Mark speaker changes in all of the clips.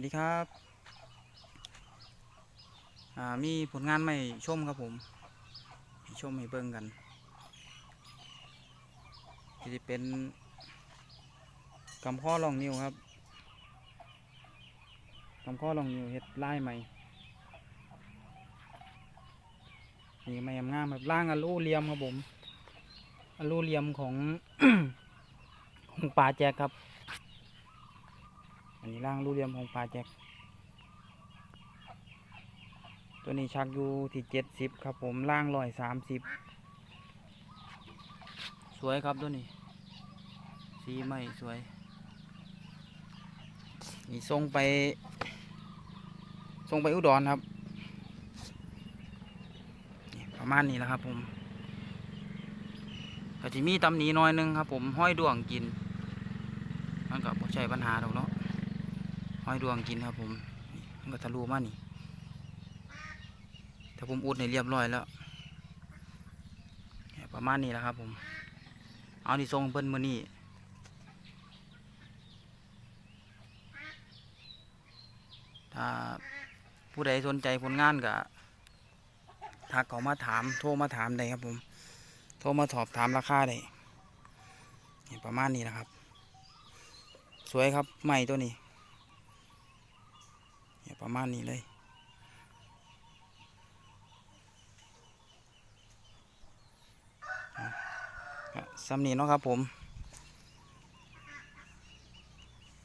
Speaker 1: วัสดีครับ มีผลงานใหม่ชมครับผมชมให้เบิ่งกันที่จะเป็นกำข้อลองนิ้วครับกำข้อลองนิ้วเฮ็ดลายใหม่นี่ไม่งามแบบล่างอลูเลียมครับผมอลูเลียมของของปลาแจกครับ นนี้ล่างอลูเลียมของปลาแจกตัวนี้ชักอยู่ที่เจ็ดสิบครับผมล่างร้อยสามสิบสวยครับตัวนี้ สีใหม่สวย นี่ส่งไปส่งไปอุดรครับ ประมาณนี้แหละครับผมก็จะมีตำหนีน้อยหนึงครับผมห้อยดวงกิน มันก็บ่ใช่ปัญหาหรอกเนาะ อยดวงกินครับผมมันก็ทะลุมานี่ถ้าผมอุดในเรียบร้อยแล้ว ประมาณนี้แหละครับผม เอาที่ทรงเพิ่นมือนี้ถ้าผู้ใดสนใจผลงานก็ทักเขามาถาม โทรมาถามได้ครับผม โทรมาสอบถามราคาได้ประมาณนี้นะครับ สวยครับใหม่ตัวนี้ ประมาณนี้เลยก็สำนีเนาะครับผม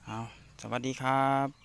Speaker 1: เอา สวัสดีครับ